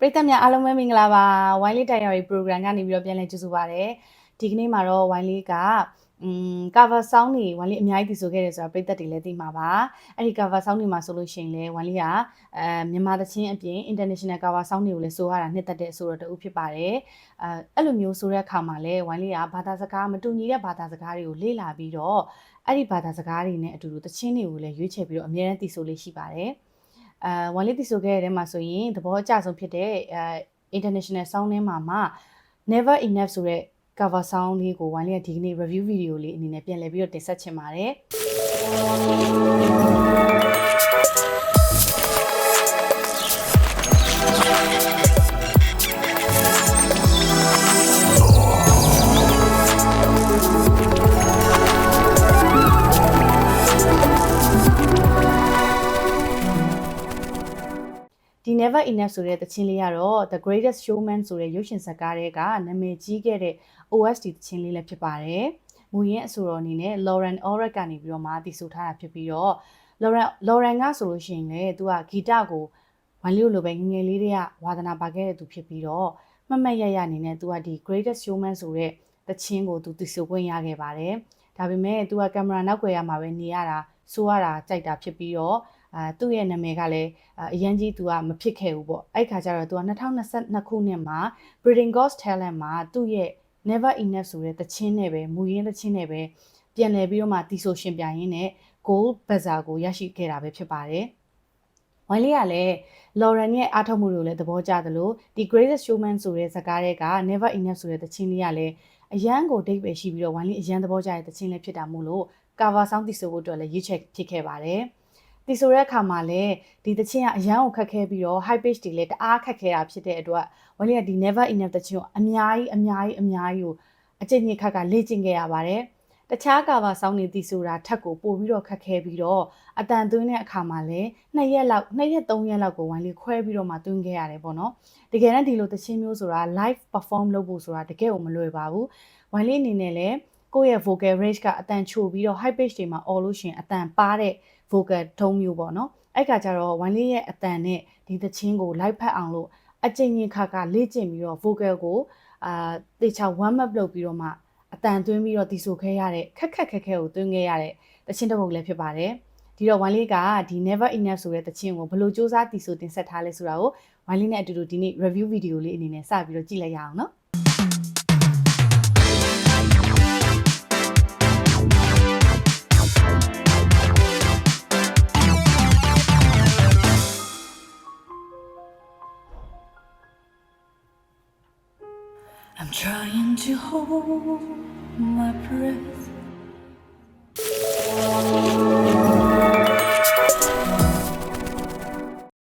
ပရိသတ်များအားလုံးပဲမင်္ဂလာပါဝိုင်းလေး diary program ကနေပြီးတော့ပြန်လည်ကြိုဆိုပါရစေဒီကနေ့မှာတော့ဝိုင်းလေးကอืม cover song တွေဝိုင်းလေးအများကြီးတည်ဆိုခဲ့တယ်ဆိုတာပရိသတ်တွေလည်းသိမှာပါအဲ့ဒီ cover song တွေမှာဆိုလို့ရှိရင်လည်းဝိုင်းလေးကအဲမြန်မာသချင်းအပြင် international cover song တွေကိုလည်းဆိုရတာနှစ်သက်တဲ့ဆိုတော့တူဖြစ်ပါတယ်အဲအဲ့လိုမျိုးဆိုတဲ့အခါမှာလည်းဝိုင်းလေးကဘာသာစကားမတူညီတဲ့ဘာသာစကားတွေကိုလေ့လာပြီးတော့အဲ့ဒီဘာသာစကားတွေနဲ့အတူတူသချင်းတွေကိုလည်းရွေးချယ်ပြီးတော့အများအားတည်ဆိုလေးရှိပါတယ် အဲဝမ်လေးတီဆိုခဲ့တဲ့ထဲမှာဆိုရင်သဘောအကျဆုံးဖြစ်တဲ့အဲ international sound ထဲမှာမှ never enough ဆိုတဲ့ cover sound လေးကိုဝမ်လေးကဒီကနေ့ review video လေးအနေနဲ့ပြန်လည်ပြီးတော့တင်ဆက်ချင်ပါတယ် ဒီ never enough ဆိုတဲ့သချင်းလေးကတော့ the greatest showman ဆိုတဲ့ရုပ်ရှင်ဇာတ်ကားတွေကနာမည်ကြီးခဲ့တဲ့ OST သချင်းလေးလည်းဖြစ်ပါတယ်။မူရင်းအဆိုတော်အနေနဲ့ Lauren Orrick ကနေပြီးတော့မှတည်ဆိုထားတာဖြစ်ပြီးတော့ Lauren Lauren ကဆိုလို့ရှိရင်လည်းသူကဂီတကိုဝမ်လီယိုလိုပဲငယ်ငယ်လေးတွေကဝါသနာပါခဲ့တဲ့သူဖြစ်ပြီးတော့မမတ်ရရအနေနဲ့သူကဒီ greatest showman ဆိုတဲ့သချင်းကိုသူတည်ဆိုခွင့်ရခဲ့ပါတယ်။ဒါပေမဲ့သူကကင်မရာနောက်ွယ်ရမှာပဲနေရတာဆိုရတာကြိုက်တာဖြစ်ပြီးတော့ အာသူ့ရဲ့နာမည်ကလည်းအရန်ကြီးသူကမဖြစ်ခဲ့ဘူးပေါ့အဲ့ခါကျတော့သူက2022ခုနှစ်မှာ Breeding Ghost Talent မှာသူ့ရဲ့ Never Enough ဆိုတဲ့သချင်းနဲ့ပဲမူရင်းသချင်းနဲ့ပဲပြန်လည်ပြီးတော့မှတီဆိုရှင်ပြိုင်ရင်းနဲ့ Gold Buzzer ကိုရရှိခဲ့တာပဲဖြစ်ပါတယ်ဝိုင်းလေးကလည်း Lauren ရဲ့အားထုတ်မှုတွေကိုလည်းသဘောကျသလိုဒီ Greatest Showman ဆိုတဲ့ဇာတ်ကားတွေက Never Enough ဆိုတဲ့သချင်းလေးကလည်းအရန်ကိုဒိတ်ပဲရှိပြီးတော့ဝိုင်းလေးအရန်သဘောကျတဲ့သချင်းလေးဖြစ်တာမို့လို့ cover song တီဆိုဖို့အတွက်လည်းရွေးချယ်ဖြစ်ခဲ့ပါတယ်။ ဒီဆိုတဲ့အခါမှာလည်းဒီတချင်းကအရန်ကိုခက်ခဲပြီးတော့ high page တွေလည်းတအားခက်ခဲတာဖြစ်တဲ့အတွက်ဝလေးကဒီ never enough တချင်းကိုအများကြီးအများကြီးအများကြီးကိုအကျင့်ကြီးခက်ကလေ့ကျင့်ခဲ့ရပါတယ်တခြားကာဘာစောင်းနေတီဆိုတာထက်ကိုပို့ပြီးတော့ခက်ခဲပြီးတော့အတန်သွင်းတဲ့အခါမှာလည်းနှစ်ရက်လောက်နှစ်ရက်သုံးရက်လောက်ကိုဝိုင်းလေးခွဲပြီးတော့မှသွင်းခဲ့ရတယ်ပေါ့နော်တကယ်တမ်းဒီလိုတချင်းမျိုးဆိုတာ live perform လုပ်ဖို့ဆိုတာတကယ်ကိုမလွယ်ပါဘူးဝိုင်းလေးအနေနဲ့လည်းကိုယ့်ရဲ့ vocal range ကအတန်ချိုပြီးတော့ high pitch တွေမှာ all လို့ရှင်အတန်ပါတဲ့ vocal ထုံးမျိုးပေါ့နော်အဲ့ခါကျတော့ဝိုင်းလေးရဲ့အတန်နဲ့ဒီသချင်းကို live ဖတ်အောင်လို့အကျဉ်းချင်းခါခါလေ့ကျင့်ပြီးတော့ vocal ကိုအာတေချာ warm up လုပ်ပြီးတော့မှအတန်သွင်းပြီးတော့တီဆိုခဲရတဲ့ခက်ခက်ခက်ခဲကိုသွင်းခဲ့ရတဲ့သချင်းတစ်ပုဒ်လည်းဖြစ်ပါတယ်ဒီတော့ဝိုင်းလေးကဒီ never enough ဆိုတဲ့သချင်းကိုဘယ်လိုစူးစမ်းတီဆိုတင်ဆက်ထားလဲဆိုတာကိုဝိုင်းလေးနဲ့အတူတူဒီနေ့ review video လေးအနေနဲ့စပြီးတော့ကြည့်လိုက်ရအောင်နော် I'm trying to hold my breath